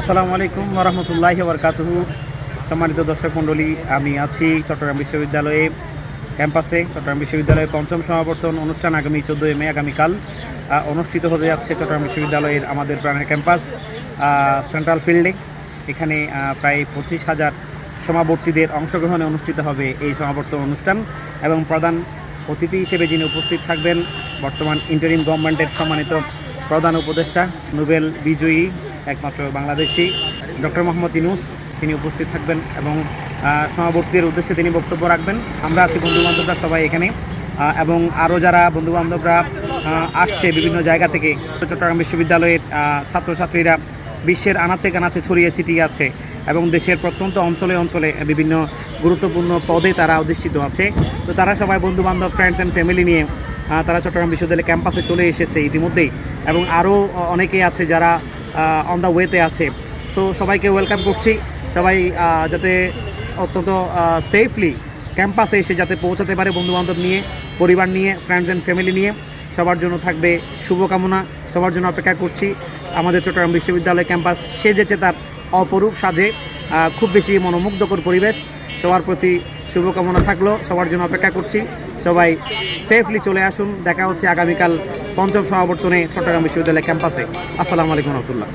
আসসালামু আলাইকুম রহমতুল্লাহি বরকাতুহু সম্মানিত দর্শক মণ্ডলী, আমি আছি চট্টগ্রাম বিশ্ববিদ্যালয়ে ক্যাম্পাসে। চট্টগ্রাম বিশ্ববিদ্যালয়ের পঞ্চম সমাবর্তন অনুষ্ঠান আগামী চোদ্দোই মে, আগামীকাল অনুষ্ঠিত হতে যাচ্ছে চট্টগ্রাম বিশ্ববিদ্যালয়ের আমাদের প্রাণের ক্যাম্পাস সেন্ট্রাল ফিল্ডে। এখানে প্রায় পঁচিশ হাজার সমাবর্তীদের অংশগ্রহণে অনুষ্ঠিত হবে এই সমাবর্তন অনুষ্ঠান এবং প্রধান অতিথি হিসেবে যিনি উপস্থিত থাকবেন, বর্তমান ইন্টারিম গভর্নমেন্টের সম্মানিত প্রধান উপদেষ্টা নোবেল বিজয়ী একমাত্র বাংলাদেশি ডক্টর মোহাম্মদ ইনুস তিনি উপস্থিত থাকবেন এবং সমাবর্তীর উদ্দেশ্যে তিনি বক্তব্য রাখবেন। আমরা আছি বন্ধুবান্ধবরা সবাই এখানে। এবং আরও যারা বন্ধুবান্ধবরা আসছে বিভিন্ন জায়গা থেকে, চট্টগ্রাম বিশ্ববিদ্যালয়ের ছাত্রছাত্রীরা বিশ্বের আনাচে কানাচে ছড়িয়ে ছিটিয়ে আছে এবং দেশের প্রত্যন্ত অঞ্চলে অঞ্চলে বিভিন্ন গুরুত্বপূর্ণ পদে তারা অধিষ্ঠিত আছে। তো তারা সবাই বন্ধু বান্ধব ফ্রেন্ডস অ্যান্ড ফ্যামিলি নিয়ে তারা চট্টগ্রাম বিশ্ববিদ্যালয়ের ক্যাম্পাসে চলে এসেছে ইতিমধ্যেই। এবং আরও অনেকেই আছে যারা অন দ্য ওয়েতে আছে। সো সবাইকে ওয়েলকাম করছি। সবাই যাতে অত্যন্ত সেফলি ক্যাম্পাসে এসে যাতে পৌঁছাতে পারে বন্ধুবান্ধব নিয়ে, পরিবার নিয়ে ফ্রেন্ডস অ্যান্ড ফ্যামিলি নিয়ে। সবার জন্য থাকবে শুভকামনা। সবার জন্য অপেক্ষা করছি। আমাদের চট্টগ্রাম বিশ্ববিদ্যালয় ক্যাম্পাস সেজেছে তার অপরূপ সাজে। খুব বেশি মনোমুগ্ধকর পরিবেশ। সবার প্রতি শুভকামনা থাকল। সবার জন্য অপেক্ষা করছি। সবাই সেফলি চলে আসুন। দেখা হচ্ছে আগামীকাল পঞ্চম সমাবর্তনে চট্টগ্রাম বিশ্ববিদ্যালয় ক্যাম্পাসে। আসসালামু আলাইকুম রহমতুল্লাহ।